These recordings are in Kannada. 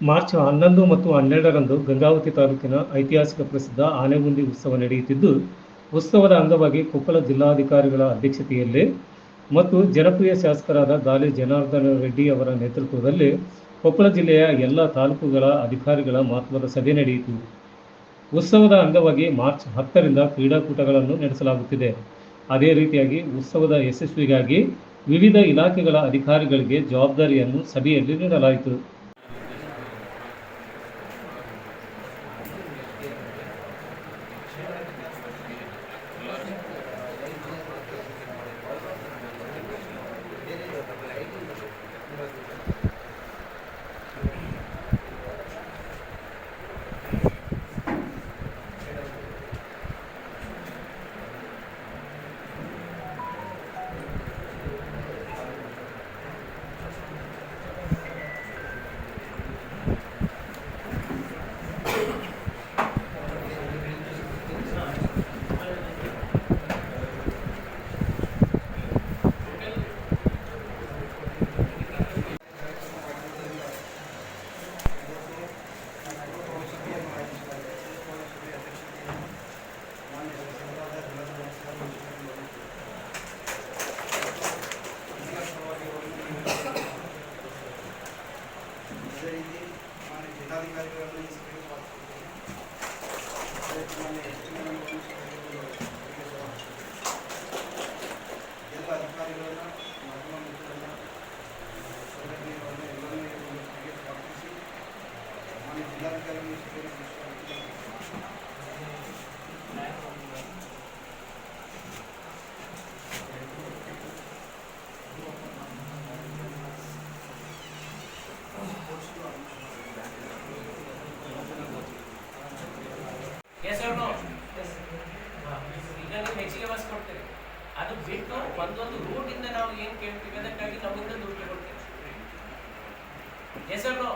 ಮಾರ್ಚ್ ಹನ್ನೊಂದು ಮತ್ತು ಹನ್ನೆರಡರಂದು ಗಂಗಾವತಿ ತಾಲೂಕಿನ ಐತಿಹಾಸಿಕ ಪ್ರಸಿದ್ಧ ಆನೆಗುಂದಿ ಉತ್ಸವ ನಡೆಯುತ್ತಿದ್ದು, ಉತ್ಸವದ ಅಂಗವಾಗಿ ಕೊಪ್ಪಳ ಜಿಲ್ಲಾಧಿಕಾರಿಗಳ ಅಧ್ಯಕ್ಷತೆಯಲ್ಲಿ ಮತ್ತು ಜನಪ್ರಿಯ ಶಾಸಕರಾದ ಗಾಲಿ ಜನಾರ್ದನ ರೆಡ್ಡಿ ಅವರ ನೇತೃತ್ವದಲ್ಲಿ ಕೊಪ್ಪಳ ಜಿಲ್ಲೆಯ ಎಲ್ಲ ತಾಲೂಕುಗಳ ಅಧಿಕಾರಿಗಳ ಮಹತ್ವದ ಸಭೆ ನಡೆಯಿತು. ಉತ್ಸವದ ಅಂಗವಾಗಿ ಮಾರ್ಚ್ ಹತ್ತರಿಂದ ಕ್ರೀಡಾಕೂಟಗಳನ್ನು ನಡೆಸಲಾಗುತ್ತಿದೆ. ಅದೇ ರೀತಿಯಾಗಿ ಉತ್ಸವದ ಯಶಸ್ವಿಗಾಗಿ ವಿವಿಧ ಇಲಾಖೆಗಳ ಅಧಿಕಾರಿಗಳಿಗೆ ಜವಾಬ್ದಾರಿಯನ್ನು ಸಭೆಯಲ್ಲಿ ನೀಡಲಾಯಿತು. ಅದೇ ರೀತಿ జరిగింది మన జిల్లాధికారి గారు ఇన్స్పెక్టర్ జిల్లా అధికారులు మహిళా మిత్రులు సొసైటీ వాళ్ళు ఎవరిని క్రికెట్ పంపించి మన జిల్లాధికారి నుంచి ಹೆಚ್ಚಿಗೆ ಬಸ್ ಕೊಡ್ತೀರಿ ಅದು ಬಿಟ್ಟು ಒಂದೊಂದು ರೂಟ್ ಇಂದ ನಾವು ಏನ್ ಕೇಳ್ತೀವಿ ಅದಕ್ಕಾಗಿ ನಮ್ಮಿಂದ ದುಡ್ಡು ಕೊಡ್ತೇವೆ ಹೆಸರು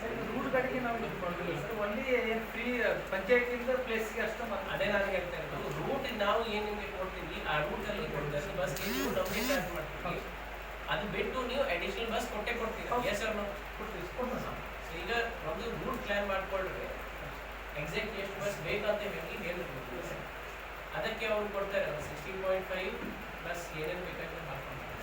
ಸರ್ ರೂಟ್ ಗಳಿಗೆ ನಾವು ಇದು ಮಾಡ್ತೀವಿ ಸರ್ ಒನ್ಲಿ ಏನು ಫ್ರೀ ಪಂಚಾಯತಿಂದ ಪ್ಲೇಸ್ಗೆ ಅಷ್ಟು ಅದೇ ನಾನು ಹೇಳ್ತಾ ಇರೋದು. ರೂಟ್ ನಾವು ಏನು ನಿಮ್ಗೆ ಕೊಡ್ತೀವಿ ಆ ರೂಟ್ ಅಲ್ಲಿ ಕೊಡ್ತಾರೆ ಬಸ್ ನೀವು ನಮಗೆ ಚಾರ್ಜ್ ಮಾಡ್ತೀವಿ. ಅದು ಬಿಟ್ಟು ನೀವು ಅಡಿಷನಲ್ ಬಸ್ ಕೊಟ್ಟೆ ಕೊಡ್ತೀರಾ. ಎಸ್ ಸರ್ ಕೊಡ್ತೀವಿ ಸರ್ ಈಗ ಒಂದು ರೂಟ್ ಪ್ಲಾನ್ ಮಾಡ್ಕೊಂಡ್ರೆ ಎಕ್ಸಾಕ್ಟ್ ಎಷ್ಟು ಬಸ್ ಬೇಕಂತ ಹೇಳಿ ಹೇಳಿದ್ರು ಅದಕ್ಕೆ ಅವ್ರು ಕೊಡ್ತಾರೆ ಸಿಕ್ಸ್ಟೀನ್ ಪಾಯಿಂಟ್ ಫೈವ್ ಪ್ಲಸ್ ಏನೇನು ಬೇಕಾಗಿ ಹಾಕೊಂಡು